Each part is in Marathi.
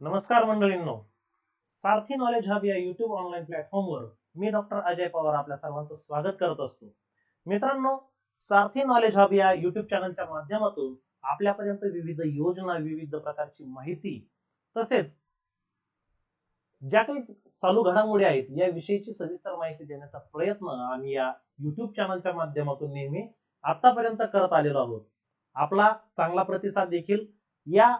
नमस्कार मंडळींनो. सारथी नॉलेज हब या युट्यूब ऑनलाईन प्लॅटफॉर्मवर मी डॉक्टर अजय पवार आपल्या सर्वांचं स्वागत करत असतो. मित्रांनो सारथी नॉलेज हब या युट्यूब चॅनलच्या माध्यमातून आपल्यापर्यंत विविध योजना विविध प्रकारची माहिती तसेच ज्या काही चालू घडामोडी आहेत या विषयीची सविस्तर माहिती देण्याचा प्रयत्न आम्ही या युट्यूब चॅनलच्या माध्यमातून नेहमी आतापर्यंत करत आलेलो आहोत. आपला चांगला प्रतिसाद देखील या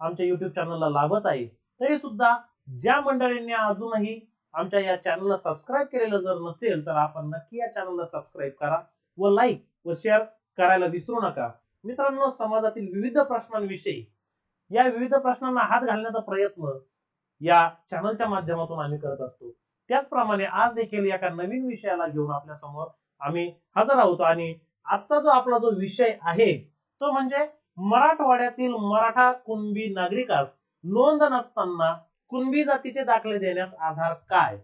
आमच्या युट्यूब चॅनलला लाभत आहे तरी सुद्धा ज्या मंडळींनी अजूनही आमच्या या चॅनलला सबस्क्राईब केलेलं जर नसेल तर आपण नक्की या चॅनलला सबस्क्राईब करा व लाईक व शेअर करायला विसरू नका. मित्रांनो समाजातील विविध प्रश्नांविषयी या विविध प्रश्नांना हात घालण्याचा प्रयत्न या चॅनलच्या माध्यमातून आम्ही करत असतो. त्याचप्रमाणे आज देखील एका नवीन विषयाला घेऊन आपल्यासमोर आम्ही हजर आहोत आणि आजचा जो आपला जो विषय आहे तो म्हणजे मराठवाड्यातील मराठा कुणबी नागरिकास नोंद नसताना कुणबी जातीचे दाखले देण्यास आधार काय?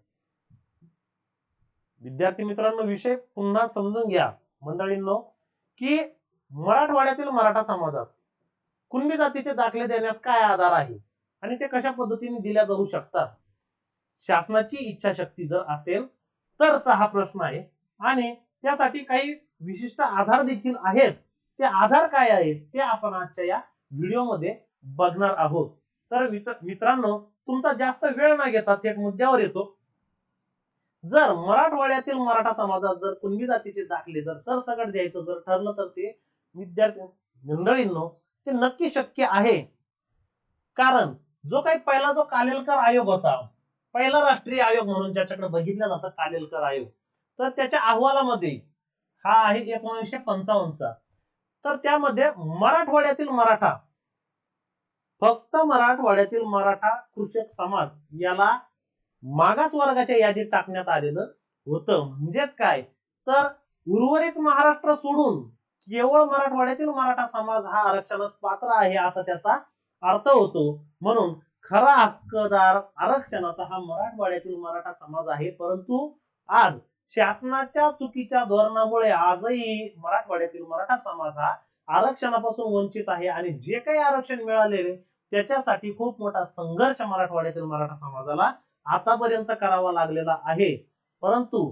विद्यार्थी मित्रांनो विषय पुन्हा समजून घ्या. मंडळींनो की मराठवाड्यातील मराठा समाजास कुणबी जातीचे दाखले देण्यास काय आधार आहे? आणि ते कशा पद्धतीने दिल्या जाऊ शकतात? शासनाची इच्छाशक्ती जर असेल तरचा हा प्रश्न आहे. आणि त्यासाठी काही विशिष्ट आधार देखील आहेत. ते आधार काय आहेत ते आपण आजच्या या व्हिडिओमध्ये बघणार आहोत. तर मित्रांनो तुमचा जास्त वेळ न घेता थेट मुद्द्यावर येतो. जर मराठवाड्यातील मराठा समाजात जर कुणबी जातीचे दाखले जर सरसकट द्यायचं जर ठरलं तर ते विद्यार्थी मंडळींनो ते नक्की शक्य आहे. कारण जो काही पहिला जो कालेलकर आयोग होता पहिला राष्ट्रीय आयोग म्हणून ज्याच्याकडे बघितलं जातं कालेलकर आयोग तर त्याच्या अहवालामध्ये हा आहे एकोणीसशे पंचावन्नचा. तर त्यामध्ये मराठवाड्यातील मराठा फक्त मराठवाड्यातील मराठा कृषक समाज याला मागास वर्गाच्या यादीत टाकण्यात आलेलं होतं. म्हणजेच काय? तर उर्वरित महाराष्ट्र सोडून केवळ मराठवाड्यातील मराठा समाज हा आरक्षणास पात्र आहे असा त्याचा अर्थ होतो. म्हणून खरा हक्कदार आरक्षणाचा हा मराठवाड्यातील मराठा समाज आहे. परंतु आज शासनाच्या चुकीच्या धोरणामुळे आजही मराठवाड्यातील मराठा समाज हा आरक्षणापासून वंचित आहे आणि जे काही आरक्षण मिळालेले त्याच्यासाठी खूप मोठा संघर्ष मराठवाड्यातील मराठा समाजाला आतापर्यंत करावा लागलेला आहे. परंतु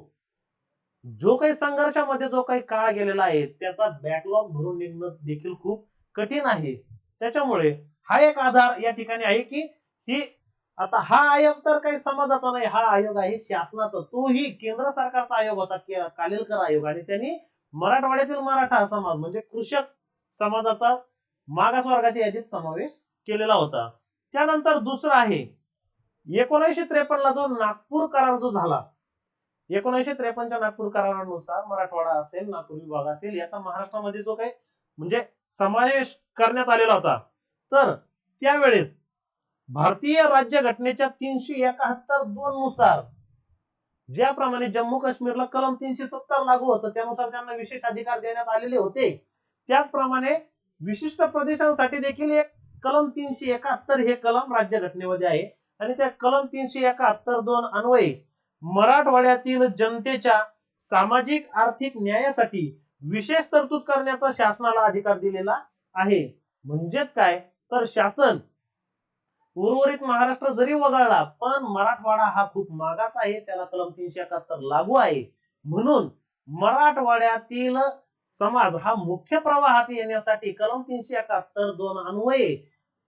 जो काही संघर्षामध्ये जो काही काळ गेलेला आहे त्याचा बॅकलॉग भरून निघणं देखील खूप कठीण आहे. त्याच्यामुळे हा एक आधार या ठिकाणी आहे की ही आता हा आयोग तर काही समाजाचा नाही हा आयोग आहे शासनाचा. तोही केंद्र सरकारचा आयोग होता कालेलकर आयोग. आणि त्यांनी मराठवाड्यातील मराठा समाज म्हणजे कृषक समाजाचा मागास वर्गाच्या यादीत समावेश केलेला होता. त्यानंतर दुसरं आहे एकोणीसशे त्रेपन्नला जो नागपूर करार जो झाला एकोणीसशे त्रेपन्नच्या नागपूर करारानुसार मराठवाडा असेल नागपूर विभाग असेल याचा महाराष्ट्रामध्ये जो काही म्हणजे समावेश करण्यात आलेला होता. तर त्यावेळेस भारतीय राज्य घटनेच्या तीनशे एकाहत्तर दोन नुसार ज्याप्रमाणे जम्मू काश्मीरला कलम तीनशे सत्तर लागू होतं त्यानुसार त्यांना विशेष अधिकार देण्यात आलेले होते. त्याचप्रमाणे विशिष्ट प्रदेशांसाठी देखील एक कलम तीनशे एकाहत्तर हे कलम राज्य घटनेमध्ये आहे. आणि त्या कलम तीनशे एकाहत्तर दोन अन्वये मराठवाड्यातील जनतेच्या सामाजिक आर्थिक न्यायासाठी विशेष तरतूद करण्याचा शासनाला अधिकार दिलेला आहे. म्हणजेच काय? तर शासन उर्वरित महाराष्ट्र जरी वगळला पण मराठवाडा हा खूप मागास आहे. त्याला कलम तीनशे एकाहत्तर लागू आहे. म्हणून मराठवाड्यातील समाज हा मुख्य प्रवाहात येण्यासाठी कलम तीनशे एकाहत्तर दोन अन्वये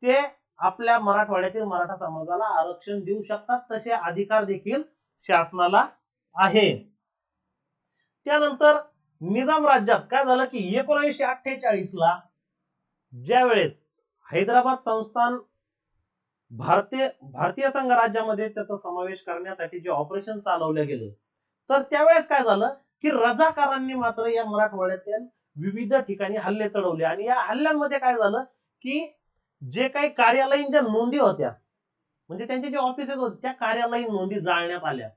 ते आपल्या मराठवाड्यातील मराठा समाजाला आरक्षण देऊ शकतात. तसे अधिकार देखील शासनाला आहे. त्यानंतर निजाम राज्यात काय झालं की एकोणीसशे अठ्ठेचाळीस ला ज्या वेळेस हैदराबाद संस्थान भारतीय भारतीय संघ राज्यामध्ये त्याचा समावेश करण्यासाठी जे ऑपरेशन चालवलं गेलं तर त्यावेळेस काय झालं की रजाकारांनी मात्र या मराठवाड्यातील विविध ठिकाणी हल्ले चढवले. आणि या हल्ल्यांमध्ये काय झालं की जे काही कार्यालयीन ज्या नोंदी होत्या म्हणजे त्यांचे जे ऑफिसेस होते त्या कार्यालयीन नोंदी जाळण्यात आल्या.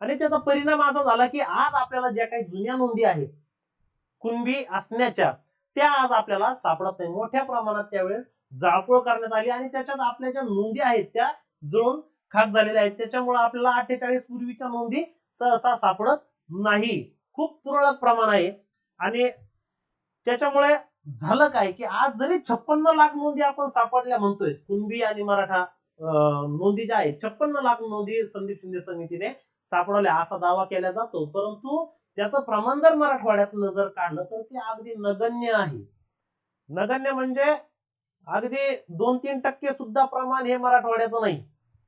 आणि त्याचा परिणाम असा झाला की आज आपल्याला ज्या काही जुन्या नोंदी आहेत कुणबी असण्याच्या त्या आज आपल्याला सापडत नाही. मोठ्या प्रमाणात त्यावेळेस जाळपोळ करण्यात आली आणि त्याच्यात आपल्या ज्या नोंदी आहेत त्या जळून खाक झालेल्या आहेत. त्याच्यामुळे आपल्याला अठ्ठेचाळीस पूर्वीच्या नोंदी सहसा सापडत नाही. खूप तुरळक प्रमाण आहे. आणि त्याच्यामुळे झालं काय की आज जरी छप्पन्न लाख नोंदी आपण सापडल्या म्हणतोय कुणबी आणि मराठा अं, नोंदी ज्या आहेत छप्पन्न लाख नोंदी संदीप शिंदे समितीने सापडवल्या असा दावा केला जातो. परंतु त्याचं प्रमाण जर मराठवाड्यातलं जर काढलं तर ते अगदी नगण्य आहे. नगण्य म्हणजे अगदी दोन तीन टक्के सुद्धा प्रमाण हे मराठवाड्याचं नाही.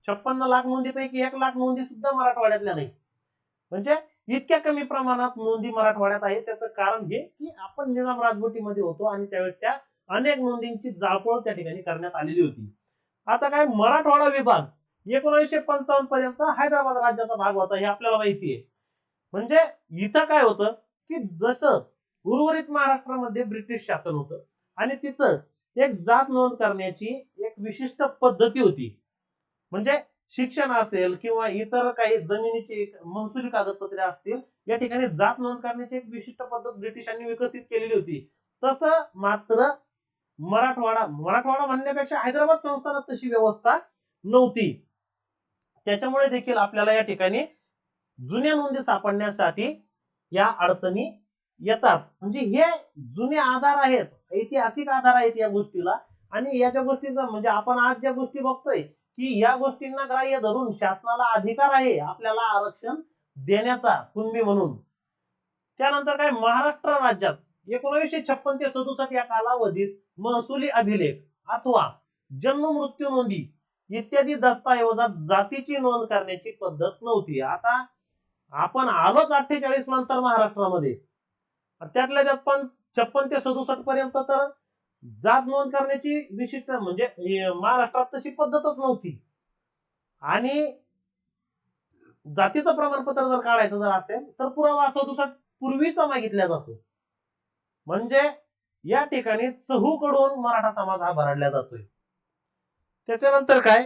छप्पन्न लाख नोंदीपैकी एक लाख नोंदी सुद्धा मराठवाड्यातल्या नाही. म्हणजे इतक्या कमी प्रमाणात नोंदी मराठवाड्यात आहे. त्याचं कारण हे की आपण निजाम राजवटीमध्ये होतो आणि त्यावेळेस त्या अनेक नोंदींची जाळपोळ त्या ठिकाणी करण्यात आलेली होती. आता काय मराठवाडा विभाग एकोणीसशे पंचावन्न पर्यंत हैदराबाद राज्याचा भाग होता हे आपल्याला माहिती आहे. म्हणजे इथं काय होतं की जसं उर्वरित महाराष्ट्रामध्ये ब्रिटिश शासन होतं आणि तिथं एक जात नोंद करण्याची एक विशिष्ट पद्धती होती. म्हणजे शिक्षण असेल किंवा इतर काही जमिनीची महसुली कागदपत्रे असतील या ठिकाणी जात नोंद करण्याची एक विशिष्ट पद्धत ब्रिटिशांनी विकसित केलेली होती. तसं मात्र मराठवाडा मराठवाडा म्हणण्यापेक्षा हैदराबाद संस्थानात तशी व्यवस्था नव्हती. त्याच्यामुळे देखील आपल्याला या ठिकाणी जुन्या नोंदी सापडण्यासाठी या अडचणी येतात. म्हणजे हे जुने आधार आहेत ऐतिहासिक आधार आहेत या गोष्टीला. आणि याच्या गोष्टीचा म्हणजे आपण आज ज्या गोष्टी बघतोय की या गोष्टींना ग्राह्य धरून शासनाला अधिकार आहे आपल्याला आरक्षण देण्याचा कुणबी म्हणून. त्यानंतर काय? महाराष्ट्र राज्यात एकोणीसशे छप्पन ते सदुसष्ट या कालावधीत महसुली अभिलेख अथवा जन्म मृत्यू नोंदी इत्यादी दस्तऐवजात जातीची नोंद करण्याची पद्धत नव्हती. आता आपण आलोच अठ्ठेचाळीस नंतर महाराष्ट्रामध्ये. त्यातल्या त्यात पण छप्पन ते सदुसष्ट पर्यंत तर जात नोंद करण्याची विशिष्ट म्हणजे महाराष्ट्रात तशी पद्धतच नव्हती. आणि जातीचं प्रमाणपत्र जर काढायचं जर असेल तर पुरावा सदुसष्ट पूर्वीचा मागितला जातो. म्हणजे या ठिकाणी चहूकडून मराठा समाज हा भरडला जातोय. त्याच्यानंतर काय?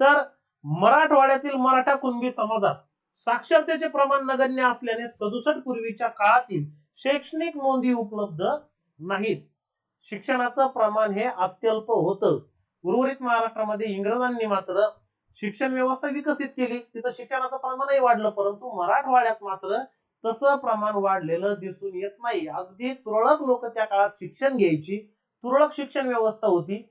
तर मराठवाड्यातील मराठा कुणबी समाजात साक्षरतेचे प्रमाण नगण्य असल्याने सदुसट पूर्वीच्या काळातील शैक्षणिक नोंदी उपलब्ध नाहीत. शिक्षणाचं प्रमाण हे अत्यल्प होतं. उर्वरित महाराष्ट्रामध्ये इंग्रजांनी मात्र शिक्षण व्यवस्था विकसित केली. तिथं शिक्षणाचं प्रमाणही वाढलं परंतु मराठवाड्यात मात्र तसं प्रमाण वाढलेलं दिसून येत नाही. अगदी तुरळक लोक त्या काळात शिक्षण घ्यायची तुरळक शिक्षण व्यवस्था होती.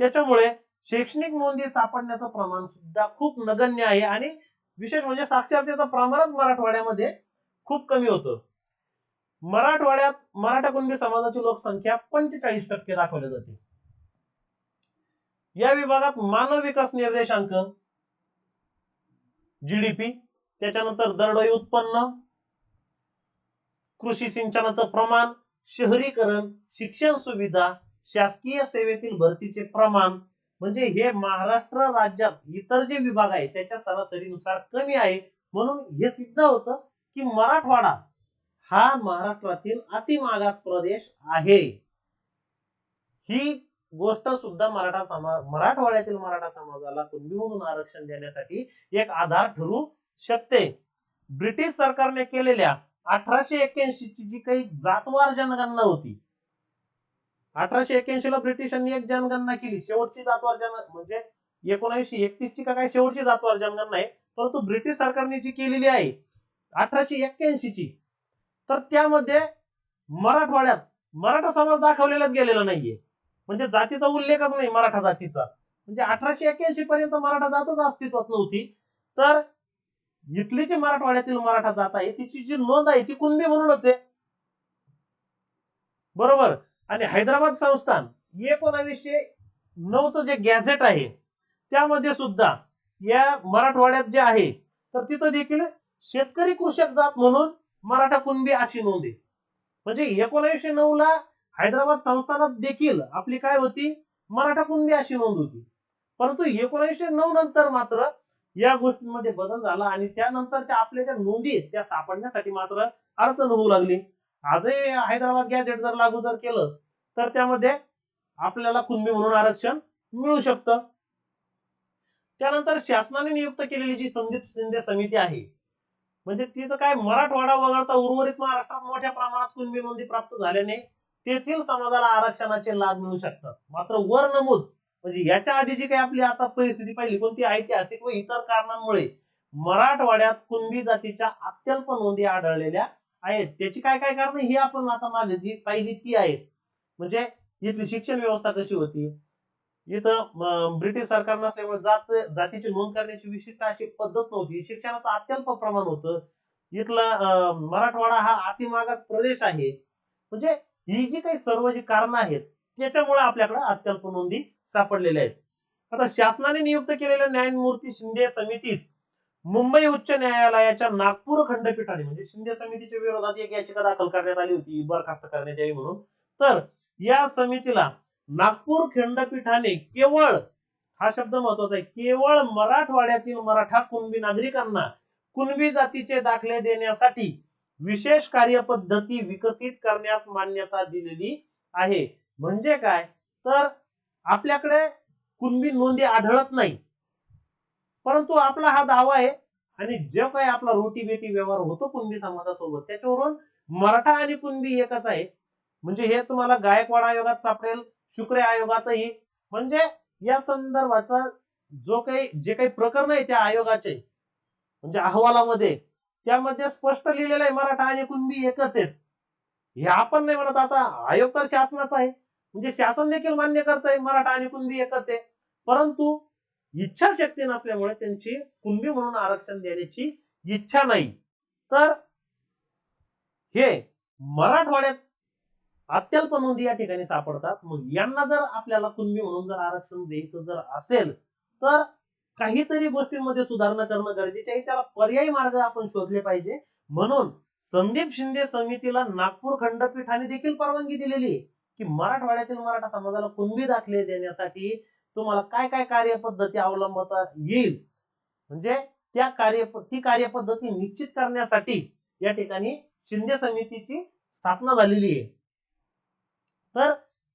त्याच्यामुळे शैक्षणिक नोंदी सापडण्याचं प्रमाण सुद्धा खूप नगण्य आहे आणि विशेष म्हणजे साक्षरतेचं प्रमाणच मराठवाड्यामध्ये खूप कमी होतं. मराठवाड्यात मराठा कुणबी समाजाची लोकसंख्या पंचेचाळीस टक्के दाखवली जाते. या विभागात मानव विकास निर्देशांक जीडीपी त्याच्यानंतर दरडोई उत्पन्न कृषी सिंचनाचं प्रमाण शहरीकरण शिक्षण सुविधा शासकीय सेवेतील भरतीचे प्रमाण म्हणजे हे महाराष्ट्र राज्यात इतर जे विभाग आहे त्याच्या सरासरीनुसार कमी आहे. म्हणून हे सिद्ध होतं की मराठवाडा हा महाराष्ट्रातील अतिमागास प्रदेश आहे. ही गोष्ट सुद्धा मराठा समाज मराठवाड्यातील मराठा समाजाला कुणबीमधून म्हणून आरक्षण देण्यासाठी एक आधार ठरू शकते. ब्रिटिश सरकारने केलेल्या अठराशे एक्क्याऐंशी ची जी काही जातवार जनगणना होती अठराशे एक्क्याऐंशी ला ब्रिटिशांनी एक जनगणना केली. शेवटची जातवार जन म्हणजे एकोणीसशे एकतीस ची का काय शेवटची जातवार जनगणना आहे. परंतु ब्रिटिश सरकारने जी केलेली आहे अठराशे एक्क्याऐंशी ची तर त्यामध्ये मराठवाड्यात मराठा समाज दाखवलेलाच गेलेला नाहीये. म्हणजे जातीचा उल्लेखच नाही मराठा जातीचा. म्हणजे अठराशे एक्क्याऐंशी पर्यंत मराठा जातच अस्तित्वात नव्हती. तर इथली जी मराठवाड्यातील मराठा जात आहे तिची जी नोंद आहे ती कुणबी म्हणूनच आहे. बरोबर? आणि हैदराबाद संस्थान एकोणावीसशे नऊचं जे गॅझेट आहे त्यामध्ये सुद्धा या मराठवाड्यात जे आहे तर तिथं देखील शेतकरी कृषक जात म्हणून मराठा कुणबी अशी नोंद आहे. म्हणजे एकोणीसशे नऊ ला हैदराबाद संस्थानात देखील आपली काय होती? मराठा कुणबी अशी नोंद होती. परंतु एकोणीसशे नऊ नंतर मात्र या गोष्टींमध्ये बदल झाला आणि त्यानंतरच्या आपल्या ज्या नोंदी आहेत त्या सापडण्यासाठी मात्र अडचण होऊ लागली. आजही हैदराबाद गॅझेट जर लागू जर केलं तर त्यामध्ये आपल्याला कुणबी म्हणून आरक्षण मिळू शकतं. त्यानंतर शासनाने नियुक्त केलेली जी संदीप शिंदे समिती आहे म्हणजे तिचं काय मराठवाडा वगळता उर्वरित महाराष्ट्रात मोठ्या प्रमाणात कुणबी नोंदी प्राप्त झाल्याने तेथील समाजाला आरक्षणाचे लाभ मिळू शकतात. मात्र वर नमूद म्हणजे याच्या आधी जी काही आपली आता परिस्थिती पाहिली कोणती ऐतिहासिक व इतर कारणांमुळे मराठवाड्यात कुणबी जातीच्या अत्यल्प नोंदी आढळलेल्या आहेत. त्याची काय काय कारण ही आपण आता मागे जी पाहिली ती आहेत. म्हणजे इथली शिक्षण व्यवस्था कशी होती? इथं ब्रिटिश सरकार नसल्यामुळे जात जातीची नोंद करण्याची विशिष्ट अशी पद्धत नव्हती. शिक्षणाचं अत्यल्प प्रमाण होतं. इथला मराठवाडा हा अतिमागास प्रदेश आहे. म्हणजे ही जी काही सर्व जी कारण आहेत त्याच्यामुळे आपल्याकडे अत्यल्प नोंदी सापडलेल्या आहेत. आता शासनाने नियुक्त केलेल्या न्यायमूर्ती शिंदे समितीस मुंबई उच्च न्यायालयाच्या नागपूर खंडपीठाने म्हणजे शिंदे समितीच्या विरोधात एक याचिका दाखल करण्यात आली होती बरखास्त करण्यात यावी म्हणून. तर या समितीला नागपूर खंडपीठाने केवळ हा शब्द महत्त्वाचा आहे केवळ मराठवाड्यातील मराठा कुणबी नागरिकांना कुणबी जातीचे दाखले देण्यासाठी विशेष कार्यपद्धती विकसित करण्यास मान्यता दिलेली आहे. म्हणजे काय? तर आपल्याकडे कुणबी नोंदी आढळत नाही. परंतु आपला हा दावा आहे आणि जो काही आपला रोटी बेटी व्यवहार होतो कुणबी समाजासोबत त्याच्यावरून मराठा आणि कुणबी एकच आहे. म्हणजे हे तुम्हाला गायकवाड आयोगात सापडेल शुक्र आयोगातही. म्हणजे या संदर्भाचा जो काही जे काही प्रकरण आहे त्या आयोगाचे म्हणजे अहवालामध्ये त्यामध्ये स्पष्ट लिहिलेलं आहे मराठा आणि कुणबी एकच आहेत. हे आपण नाही म्हणत आता आयोग तर शासनाचा आहे. म्हणजे शासन देखील मान्य करत आहे मराठा आणि कुणबी एकच आहे. परंतु इच्छाशक्ती नसल्यामुळे त्यांची कुणबी म्हणून आरक्षण देण्याची इच्छा नाही. तर हे मराठवाड्यात अत्यल्प नोंदी या ठिकाणी सापडतात. मग यांना जर आपल्याला कुणबी म्हणून जर आरक्षण द्यायचं जर असेल तर काहीतरी गोष्टींमध्ये सुधारणा करणं गरजेचे आहे. त्याला पर्यायी मार्ग आपण शोधले पाहिजे. म्हणून संदीप शिंदे समितीला नागपूर खंडपीठाने देखील परवानगी दिलेली आहे की मराठवाड्यातील मराठा समाजाला कुणबी दाखले देण्यासाठी तुम्हाला काय काय कार्यपद्धती अवलंबता येईल? म्हणजे त्या कार्य ती कार्यपद्धती निश्चित करण्यासाठी या ठिकाणी शिंदे समितीची स्थापना झालेली आहे. तर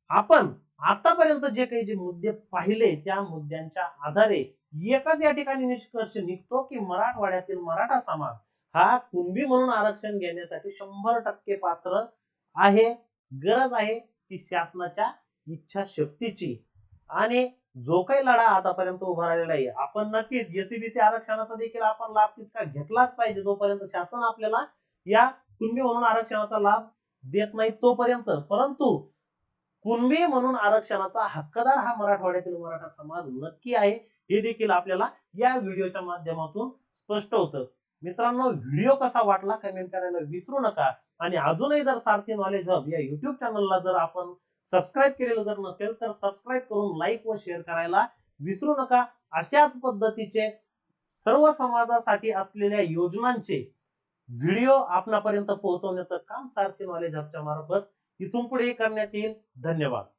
आपण आतापर्यंत जे काही जे मुद्दे पाहिले त्या मुद्द्यांच्या आधारे एकच या ठिकाणी निष्कर्ष निघतो की मराठवाड्यातील मराठा समाज हा कुणबी म्हणून आरक्षण घेण्यासाठी शंभर टक्के पात्र आहे गरज आहे ती शासनाच्या इच्छाशक्तीची. आणि जो काही लढा आतापर्यंत उभा राहिलेला आहे आपण नक्कीच एसीबीसी आरक्षणाचा देखील आपण लाभ तितका घेतलाच पाहिजे जोपर्यंत शासन आपल्याला या कुणबी म्हणून आरक्षणाचा लाभ देत नाही तोपर्यंत. परंतु कुणबी म्हणून आरक्षणाचा हक्कदार हा मराठवाड्यातील मराठा समाज नक्की आहे हे देखील आपल्याला या व्हिडिओच्या माध्यमातून स्पष्ट होतं. मित्रांनो व्हिडिओ कसा वाटला कमेंट करायला विसरू नका. आणि अजूनही जर सारथी नॉलेज हब या युट्यूब चॅनलला जर आपण सबस्क्राईब केलेलं जर नसेल तर सबस्क्राईब करून लाईक व शेअर करायला विसरू नका. अशाच पद्धतीचे सर्व समाजासाठी असलेल्या योजनांचे व्हिडिओ आपणापर्यंत पोहोचवण्याचं काम सारथी नॉलेज हबच्या मार्फत इथून पुढे करण्यात येईल. धन्यवाद.